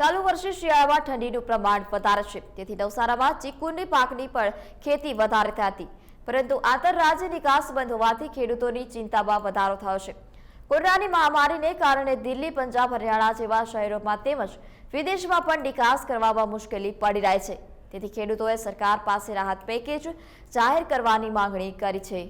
ચાલુ વર્ષે શિયાળામાં ઠંડીનું પ્રમાણ વધારે છે. તેથી નવસારામાં ચીકુની પાકની પણ ખેતી વધારે થઈ હતી. પરંતુ આંતરરાજ્ય નિકાસ બંધ હોવાથી ખેડૂતોની ચિંતામાં વધારો થયો છે. કોરોનાની મહામારીને કારણે દિલ્હી, પંજાબ, હરિયાણા જેવા શહેરોમાં તેમજ વિદેશમાં પણ નિકાસ કરવામાં મુશ્કેલી પડી રહી છે. તેથી ખેડૂતોએ સરકાર પાસે રાહત પેકેજ જાહેર કરવાની માંગણી કરી છે.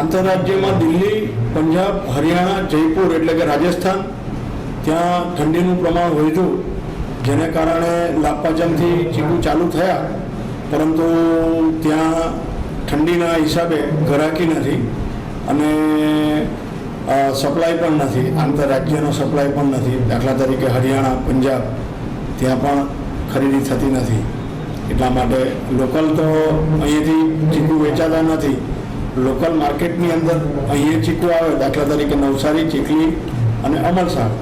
આંતરરાજ્યમાં દિલ્હી, પંજાબ, હરિયાણા, જયપુર એટલે કે રાજસ્થાન, ત્યાં ઠંડીનું પ્રમાણ વધ્યું. જેને કારણે લાપાચમથી ચીકુ ચાલુ થયા, પરંતુ ત્યાં ઠંડીના હિસાબે ઘરાકી નથી અને સપ્લાય પણ નથી, આંતરરાજ્યનો સપ્લાય પણ નથી. દાખલા તરીકે હરિયાણા, પંજાબ, ત્યાં પણ ખરીદી થતી નથી. એટલા માટે લોકલ તો અહીંયાથી ચીકુ વેચાતા નથી. લોકલ માર્કેટની અંદર અહીંયા ચીકુ આવે, દાખલા તરીકે નવસારી, ચીખલી અને અમલસાડ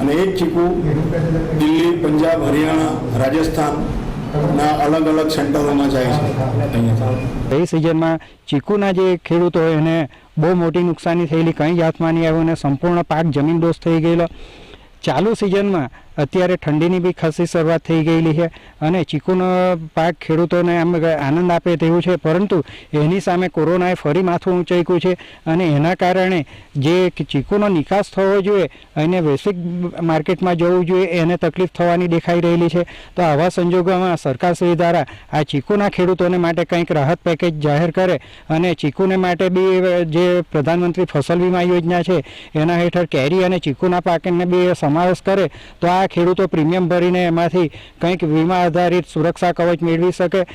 અને એ જ ચીકુ દિલ્હી, પંજાબ, હરિયાણા રાજસ્થાનના અલગ અલગ સેન્ટરોમાં જાય છે. અહીંયા. એ સિઝનમાં ચીકુના જે ખેડૂતો હોય એને બહુ મોટી નુકસાની થયેલી કંઈ જાતમાં નહીં આવ્યું અને સંપૂર્ણ પાક જમીન દોષ થઈ ગયેલો. ચાલુ સિઝનમાં અત્યારે ઠંડીની બી ખાસી શરૂઆત થઈ ગયેલી છે અને ચીકુનો પાક ખેડૂતોને આમ આનંદ આપે તેવું છે. પરંતુ એની સામે કોરોનાએ ફરી માથું ઊંચાઈક્યું છે અને એના કારણે જે ચીકુનો નિકાસ થવો જોઈએ અને વૈશ્વિક માર્કેટમાં જવું જોઈએ એને તકલીફ થવાની દેખાઈ રહેલી છે. તો આવા સંજોગોમાં સરકારશ્રી દ્વારા આ ચીકુના ખેડૂતોને માટે કંઈક રાહત પેકેજ જાહેર કરે અને ચીકુને માટે બી જે પ્રધાનમંત્રી ફસલ વીમા યોજના છે, એના હેઠળ કેરી અને ચીકુના પાકને બી સમાવેશ કરે, તો ખેડૂતો પ્રીમિયમ ભરીને એમાંથી કંઈક વીમા આધારિત સુરક્ષા કવચ મેળવી શકે.